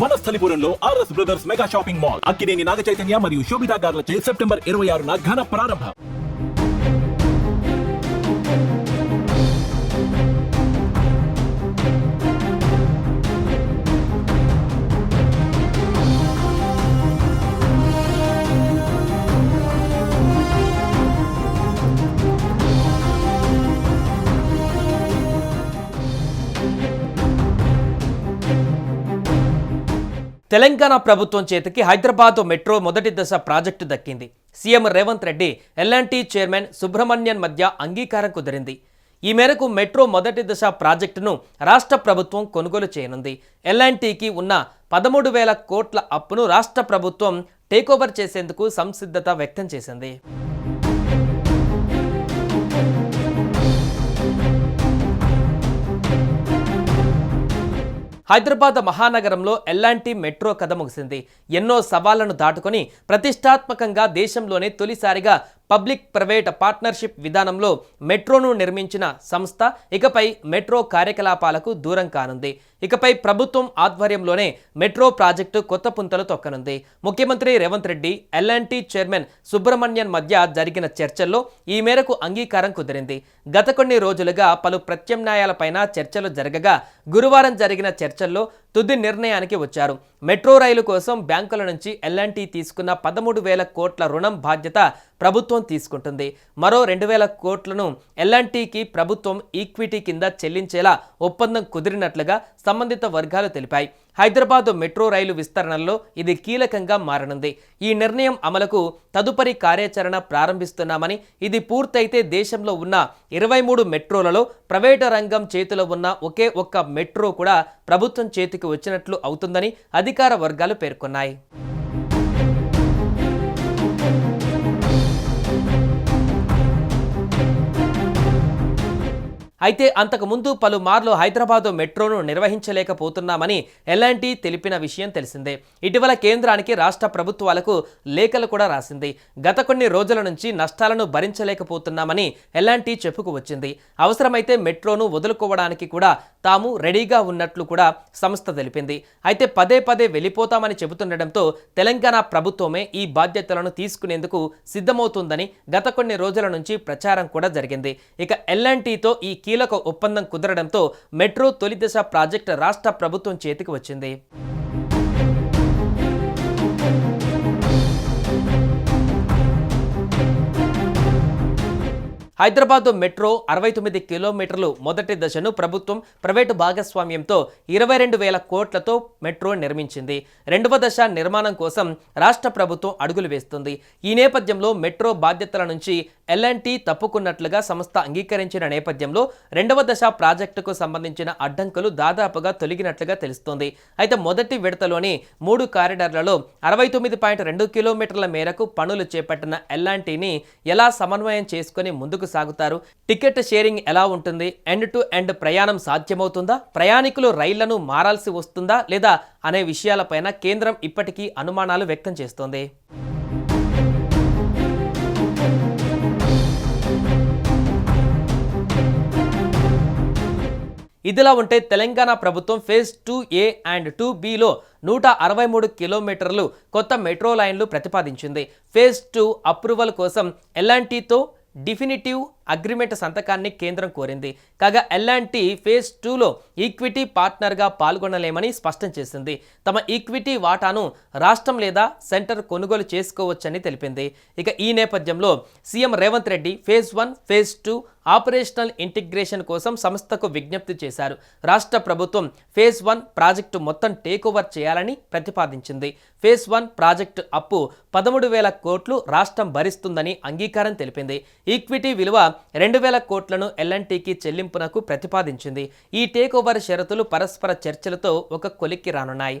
వనస్థలిపురంలో RS brothers mega shopping mall Akkineni Naga Chaitanya మరియు Sobhita గార్లచే September ఇరవై ఆరున ఘన ప్రారంభం. తెలంగాణ ప్రభుత్వం చేతికి హైదరాబాద్ మెట్రో మొదటి దశ ప్రాజెక్టు దక్కింది. CM Revanth Reddy L&T chairman Subrahmanyan మధ్య అంగీకారం కుదిరింది. ఈ మేరకు మెట్రో మొదటి దశ ప్రాజెక్టును రాష్ట్ర ప్రభుత్వం కొనుగోలు చేయనుంది. ఎల్ఎన్టీకి ఉన్న పదమూడు వేల కోట్ల అప్పును రాష్ట్ర ప్రభుత్వం టేకోవర్ చేసేందుకు సంసిద్ధత వ్యక్తం చేసింది. హైదరాబాద్ మహానగరంలో ఎల్లాంటి మెట్రో కథ ముగిసింది. ఎన్నో సవాళ్ళను దాటుకొని ప్రతిష్టాత్మకంగా దేశంలోనే తొలిసారిగా పబ్లిక్ ప్రైవేట్ పార్ట్నర్షిప్ విధానంలో మెట్రోను నిర్మించిన సంస్థ ఇకపై మెట్రో కార్యకలాపాలకు దూరం కానుంది. ఇకపై ప్రభుత్వం ఆధ్వర్యంలోనే మెట్రో ప్రాజెక్టు కొత్త పుంతలు తొక్కనుంది. ముఖ్యమంత్రి రేవంత్ రెడ్డి ఎల్ఎన్టీ చైర్మన్ సుబ్రహ్మణ్యన్ మధ్య జరిగిన చర్చల్లో ఈ మేరకు అంగీకారం కుదిరింది. గత కొన్ని రోజులుగా పలు ప్రత్యామ్నాయాలపైన చర్చలు జరగగా గురువారం జరిగిన చర్చల్లో తుది నిర్ణయానికి వచ్చారు. మెట్రో రైలు కోసం బ్యాంకుల నుంచి ఎల్ఎన్టీ తీసుకున్న పదమూడు వేల కోట్ల రుణం బాధ్యత ప్రభుత్వం తీసుకుంటుంది. మరో రెండు వేల కోట్లను ఎల్ఎన్టీకి ప్రభుత్వం ఈక్విటీ కింద చెల్లించేలా ఒప్పందం కుదిరినట్లుగా సంబంధిత వర్గాలు తెలిపాయి. హైదరాబాద్ మెట్రో రైలు విస్తరణలో ఇది కీలకంగా మారనుంది. ఈ నిర్ణయం అమలుకు తదుపరి కార్యాచరణ ప్రారంభిస్తున్నామని ఇది పూర్తయితే దేశంలో ఉన్న ఇరవై మూడు మెట్రోలలో ప్రైవేటు రంగం చేతిలో ఉన్న ఒకే ఒక్క మెట్రో కూడా ప్రభుత్వం చేతికి వచ్చినట్లు అవుతుందని అధికార వర్గాలు పేర్కొన్నాయి. అయితే అంతకుముందు పలుమార్లు హైదరాబాద్ మెట్రోను నిర్వహించలేకపోతున్నామని ఎల్ఎన్టీ తెలిపిన విషయం తెలిసిందే. ఇటీవల కేంద్రానికి రాష్ట్ర ప్రభుత్వాలకు లేఖలు కూడా రాసింది. గత కొన్ని రోజుల నుంచి నష్టాలను భరించలేకపోతున్నామని ఎల్ఎన్టీ చెప్పుకు వచ్చింది. అవసరమైతే మెట్రోను వదులుకోవడానికి కూడా తాము రెడీగా ఉన్నట్లు కూడా సంస్థ తెలిపింది. అయితే పదే పదే వెళ్ళిపోతామని చెబుతుండటంతో తెలంగాణ ప్రభుత్వమే ఈ బాధ్యతలను తీసుకునేందుకు సిద్ధమవుతుందని గత కొన్ని రోజుల నుంచి ప్రచారం కూడా జరిగింది. ఇక ఎల్ఎన్టీతో ఈ కీలక ఒప్పందం కుదరడంతో మెట్రో తొలి దశ ప్రాజెక్టు రాష్ట్ర ప్రభుత్వం చేతికి వచ్చింది. హైదరాబాద్ మెట్రో అరవై తొమ్మిది కిలోమీటర్లు మొదటి దశను ప్రభుత్వం ప్రైవేటు భాగస్వామ్యంతో ఇరవై రెండు వేల కోట్లతో మెట్రో నిర్మించింది. రెండవ దశ నిర్మాణం కోసం రాష్ట్ర ప్రభుత్వం అడుగులు వేస్తుంది. ఈ నేపథ్యంలో మెట్రో బాధ్యతల నుంచి ఎల్ఎన్టీ తప్పుకున్నట్లుగా సంస్థ అంగీకరించిన నేపథ్యంలో రెండవ దశ ప్రాజెక్టుకు సంబంధించిన అడ్డంకులు దాదాపుగా తొలగినట్లుగా తెలుస్తోంది. అయితే మొదటి విడతలోని మూడు కారిడార్లలో అరవై తొమ్మిది పాయింట్ రెండు కిలోమీటర్ల మేరకు పనులు చేపట్టిన ఎల్లాంటీని ఎలా సమన్వయం చేసుకుని ముందుకు సాగుతారు? టికెట్ షేరింగ్ ఎలా ఉంటుంది? ఎండ్ టు ఎండ్ ప్రయాణం సాధ్యమవుతుందా? ప్రయాణికులు రైళ్ళను మారాల్సి వస్తుందా లేదా అనే విషయాలపైన కేంద్రం ఇప్పటికీ అనుమానాలు వ్యక్తం చేస్తోంది. ఇదిలా ఉంటే తెలంగాణ ప్రభుత్వం phase two A and two below నూట అరవై మూడు కిలోమీటర్లు కొత్త మెట్రో లైన్లు ప్రతిపాదించింది. ఫేజ్ టూ అప్రూవల్ కోసం ఎల్ఎన్టీతో డిఫినిటివ్ అగ్రిమెంట్ సంతకాన్ని కేంద్రం కోరింది. కాగా ఎల్లాంటి ఫేజ్ టూలో ఈక్విటీ పార్ట్నర్గా పాల్గొనలేమని స్పష్టం చేసింది. తమ ఈక్విటీ వాటాను రాష్ట్రం లేదా సెంటర్ కొనుగోలు చేసుకోవచ్చని తెలిపింది. ఇక ఈ నేపథ్యంలో CM Revanth Reddy phase one phase two operational integration కోసం సంస్థకు విజ్ఞప్తి చేశారు. రాష్ట్ర ప్రభుత్వం ఫేజ్ వన్ ప్రాజెక్టు మొత్తం టేక్ ఓవర్ చేయాలని ప్రతిపాదించింది. ఫేజ్ వన్ ప్రాజెక్టు అప్పు పదమూడు వేల కోట్లు రాష్ట్రం భరిస్తుందని అంగీకారం తెలిపింది. ఈక్విటీ విలువ రెండు వేల కోట్లను ఎల్ఎన్టీకి చెల్లింపునకు ప్రతిపాదించింది. ఈ టేక్ ఓవర్ షరతులు పరస్పర చర్చలతో ఒక కొలిక్కి రానున్నాయి.